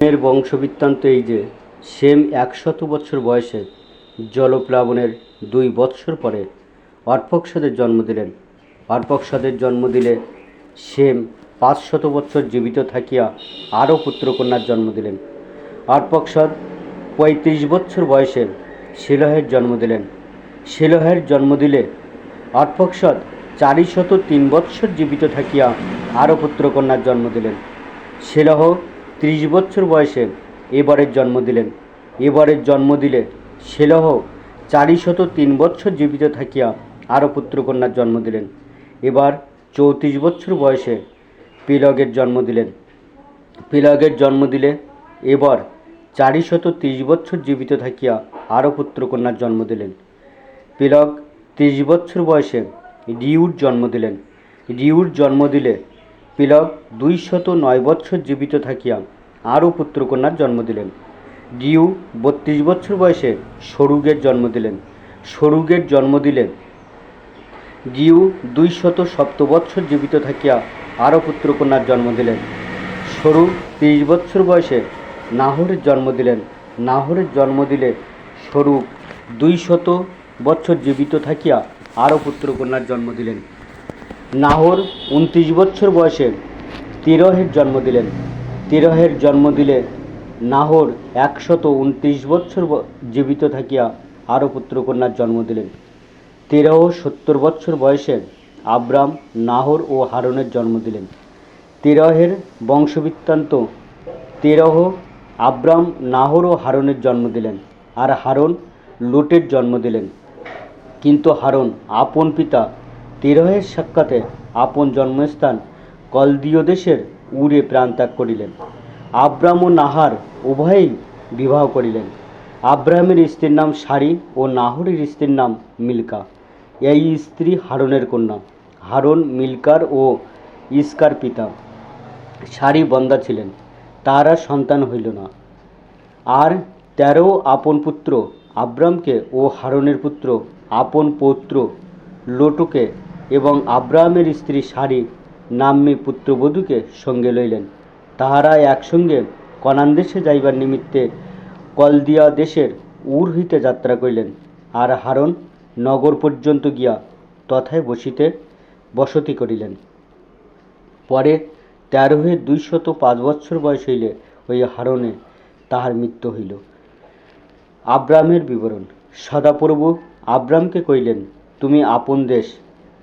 এর বংশবৃত্তান্ত এই যে, সেম একশত বছর বয়সে জলপ্লাবনের দুই বৎসর পরে অর্পক্ষদের জন্ম দিলেন। অর্পক্ষদের জন্ম দিলে সেম পাঁচশত বৎসর জীবিত থাকিয়া আরও পুত্রকন্যার জন্ম দিলেন। অর্পক্ষদ পঁয়ত্রিশ বৎসর বয়সে শিলহের জন্ম দিলেন। শিলহের জন্ম দিলে অর্পক্ষদ চারিশত তিন বৎসর জীবিত থাকিয়া আরও পুত্রকন্যার জন্ম দিলেন। শিলহ ত্রিশ বছর বয়সে এবারের জন্ম দিলেন। এবারের জন্ম দিলে শিলহ চারিশত তিন বৎসর জীবিত থাকিয়া আরও পুত্রকন্যার জন্ম দিলেন। এবার চৌত্রিশ বছর বয়সে পিলগের জন্ম দিলেন। পিলগের জন্ম দিলে এবার চারিশত ত্রিশ বৎসর জীবিত থাকিয়া আরও পুত্রকন্যার জন্ম দিলেন। পিলগ ত্রিশ বৎসর বয়সে রিউর জন্ম দিলেন। রিউর জন্ম দিলে পিলগ দুইশত নয় বৎসর জীবিত থাকিয়া আরও পুত্রকন্যার জন্ম দিলেন। রিউ বত্রিশ বছর বয়সে সরুগের জন্ম দিলেন। সরুগের জন্ম দিলে জিউ দুইশত সপ্তবৎসর জীবিত থাকিয়া আরও পুত্রকন্যার জন্ম দিলেন। সরু তিরিশ বৎসর বয়সে নাহরের জন্ম দিলেন। নাহরের জন্ম দিলে সরু দুইশত বৎসর জীবিত থাকিয়া আরও পুত্রকন্যার জন্ম দিলেন। নাহর উনত্রিশ বছর বয়সে তিরহের জন্ম দিলেন। তিরহের জন্ম দিলে নাহর একশত উনত্রিশ বছর জীবিত থাকিয়া আরও পুত্রকন্যার জন্ম দিলেন। তেরহ সত্তর বছর বয়সে আব্রাম, নাহর ও হারনের জন্ম দিলেন। তেরহের বংশবৃত্তান্ত তেরহ, আব্রাম, নাহর ও হারনের জন্ম দিলেন আর হারন লুটের জন্ম দিলেন। কিন্তু হারন আপন পিতা তেরহের সাক্ষাতে আপন জন্মস্থান কলদীয় দেশের উড়ে প্রাণত্যাগ করিলেন। আব্রাম ও নাহার উভয়েই বিবাহ করিলেন। আব্রাহামের স্ত্রীর নাম সারি ও নাহরের স্ত্রীর নাম মিল্কা। এই স্ত্রী হারনের কন্যা। হারন, মিল্কার ও ইস্কার পিতা। সারি বন্দা ছিলেন। তার সন্তান হইল না। আর তেরো আপন পুত্র আব্রামকে ও হারনের পুত্র আপন পৌত্র লোটুকে আব্রাহামের স্ত্রী সারি নাম্নী পুত্রবধূকে সঙ্গে লইলেন। তাহারা একসঙ্গে কনান দেশে যাইবার নিমিত্তে কলদিয়া দেশের উর হইতে যাত্রা করিলেন আর হারন নগর পর্যন্ত গিয়া তথায় বসিতে বসতি করিলেন। পরে তেরো হয়ে দুইশত পাঁচ বৎসর বয়স হইলে ওই হারণে তাহার মৃত্যু হইল। আব্রামের বিবরণ। সদাপ্রভু আব্রামকে কইলেন তুমি আপন দেশ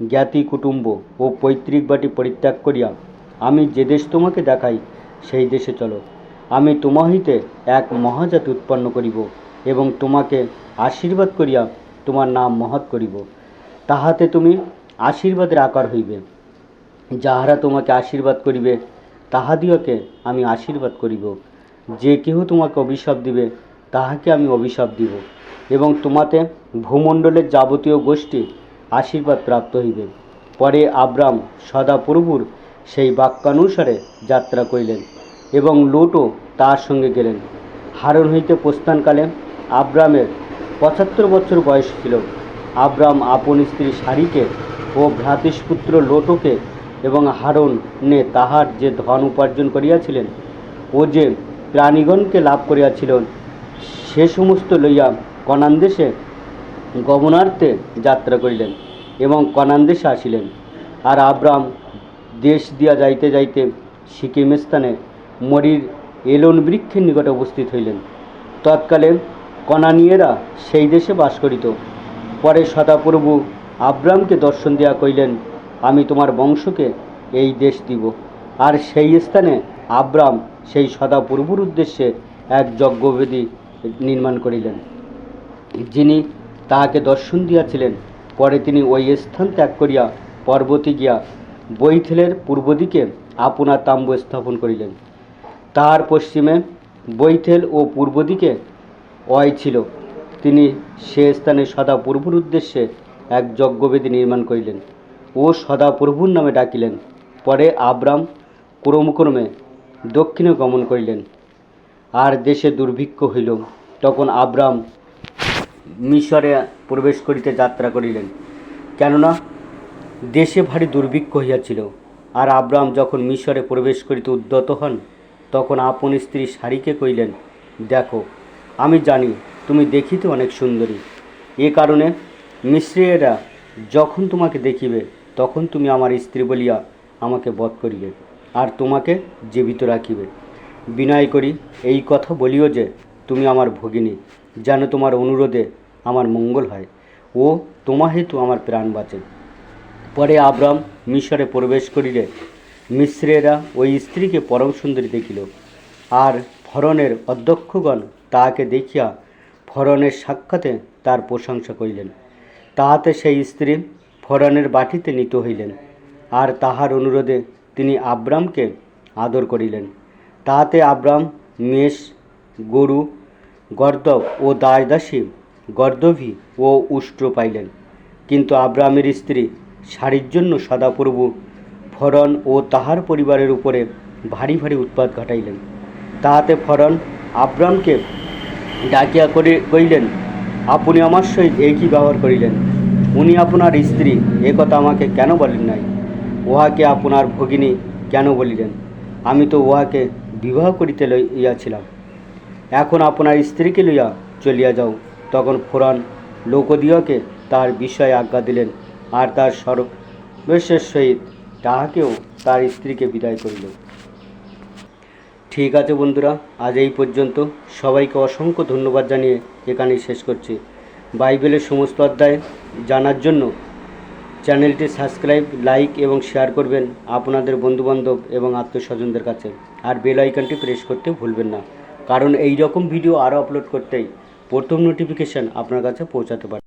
জ্ঞাতি কুটুম্ব ও পৈতৃক বাটি পরিত্যাগ করিয়া, আমি যে দেশ তোমাকে দেখাই, সেই দেশে চলো। আমি তোমা হইতে এক মহাজাতি উৎপন্ন করিব এবং তোমাকে আশীর্বাদ করিয়া তোমার নাম মহৎ করিব। তাহাতে তুমি আশীর্বাদের আকার হইবে। যাহারা তোমাকে আশীর্বাদ করিবে তাহাদিওকে আমি আশীর্বাদ করিব। যে কেহ তোমাকে অভিশাপ দিবে, তাহাকে আমি অভিশাপ দিব। এবং তোমাতে ভূমণ্ডলের যাবতীয় গোষ্ঠী আশীর্বাদ প্রাপ্ত হইবে। পরে আব্রাম সদাপ্রভুর সেই বাক্যানুসারে যাত্রা করিলেন এবং লোটও তার সঙ্গে গেলেন। হারণ হইতে প্রস্থানকালে আব্রামের পঁচাত্তর বছর বয়স ছিল। আব্রাম আপন স্ত্রী সারিকে ও ভ্রাতৃষ্পুত্র লোটকে এবং হারণে তাহার যে ধন উপার্জন করিয়াছিলেন ও যে প্রাণীগণকে লাভ করিয়াছিলেন সে সমস্ত লইয়া কনান দেশে গমনার্থে যাত্রা করিলেন এবং কনান দেশে আসিলেন আর আব্রাম দেশ দিয়া যাইতে যাইতে সিকিম স্থানে মরির এলন বৃক্ষের নিকটে উপস্থিত হইলেন। তৎকালে কনানীয়েরা সেই দেশে বাস করিত। পরে সদাপ্রভু আব্রামকে দর্শন দিয়া কইলেন আমি তোমার বংশকে এই দেশ দিব। আর সেই স্থানে আব্রাম সেই সদাপ্রভুর উদ্দেশ্যে এক যজ্ঞবেদী নির্মাণ করিলেন। যিনি তাহাকে দর্শন দিয়াছিলেন। পরে তিনি ওই স্থান ত্যাগ করিয়া পর্বতে গিয়া বৈথেলের পূর্ব দিকে আপনার তাম্বু স্থাপন করিলেন। তাহার পশ্চিমে বৈথেল ও পূর্ব দিকে অয় ছিল। তিনি সে স্থানে সদা সদাপ্রভুর উদ্দেশ্যে এক যজ্ঞবেদী নির্মাণ করিলেন ও সদা সদাপ্রভুর নামে ডাকিলেন। পরে আব্রাম ক্রমক্রমে দক্ষিণে গমন করিলেন। আর দেশে দুর্ভিক্ষ হইল। তখন আব্রাম মিশরে প্রবেশ করিতে যাত্রা করিলেন। কেননা দেশে ভারী দুর্ভিক্ষ হইয়াছিল, আর আব্রাম যখন মিশরে প্রবেশ করিতে উদ্যত হন, তখন আপন স্ত্রী শাড়িকে কইলেন দেখো, আমি জানি তুমি দেখিতে অনেক সুন্দরী। এ কারণে মিশ্রীয়েরা যখন তোমাকে দেখিবে, তখন তুমি আমার স্ত্রী বলিয়া আমাকে বধ করিবে আর তোমাকে জীবিত রাখিবে। বিনয় করি, এই কথা বলিও যে তুমি আমার ভগিনী। যেন তোমার অনুরোধে আমার মঙ্গল হয়। ও তোমা হেতু আমার প্রাণ বাঁচে। পরে আব্রাম মিশরে প্রবেশ করিলে মিশ্রেরা ওই স্ত্রীকে পরম সুন্দরী দেখিল। আর ফরনের অধ্যক্ষগণ তাহাকে দেখিয়া ফরনের সাক্ষাতে তার প্রশংসা করিলেন। তাহাতে সেই স্ত্রী ফরনের বাটিতে নিত হইলেন। আর তাহার অনুরোধে তিনি আব্রামকে আদর করিলেন। তাহাতে আব্রাম মেষ, গরু গর্দব ও দাসদাসী গর্দভী ও উষ্ট্র পাইলেন। কিন্তু আব্রাহামের স্ত্রী শাড়ির জন্য সদাপ্রভু ফরন ও তাহার পরিবারের উপরে ভারী ভারী উৎপাত ঘটাইলেন। তাহাতে ফরন আব্রামকে ডাকিয়া করে কইলেন আপনি আমার সহিত একই ব্যবহার করিলেন। উনি আপনার স্ত্রী, এ কথা আমাকে কেন বলেন নাই? উহাকে আপনার ভগিনী কেন বলিলেন? আমি তো উহাকে বিবাহ করিতে লইয়াছিলাম এখন আপনার স্ত্রীকে লইয়া চলিয়া যাও। তখন ফোরান লোকদিয়কে তার বিষয়ে আজ্ঞা দিলেন আর তার সর্বশেষ সহিত তাহাকেও তার স্ত্রীকে বিদায় করিল। ঠিক আছে বন্ধুরা, আজ এই পর্যন্ত। সবাইকে অসংখ্য ধন্যবাদ জানিয়ে এখানেই শেষ করছি। বাইবেলের সমস্ত অধ্যায় জানার জন্য চ্যানেলটি সাবস্ক্রাইব, লাইক এবং শেয়ার করবেন আপনাদের বন্ধুবান্ধব এবং আত্মীয়স্বজনদের কাছে। আর বেল আইকনটি প্রেস করতে ভুলবেন না। কারণ এই রকম ভিডিও আরও আপলোড করতেই প্রথম নোটিফিকেশান আপনার কাছে পৌঁছাতে পারে।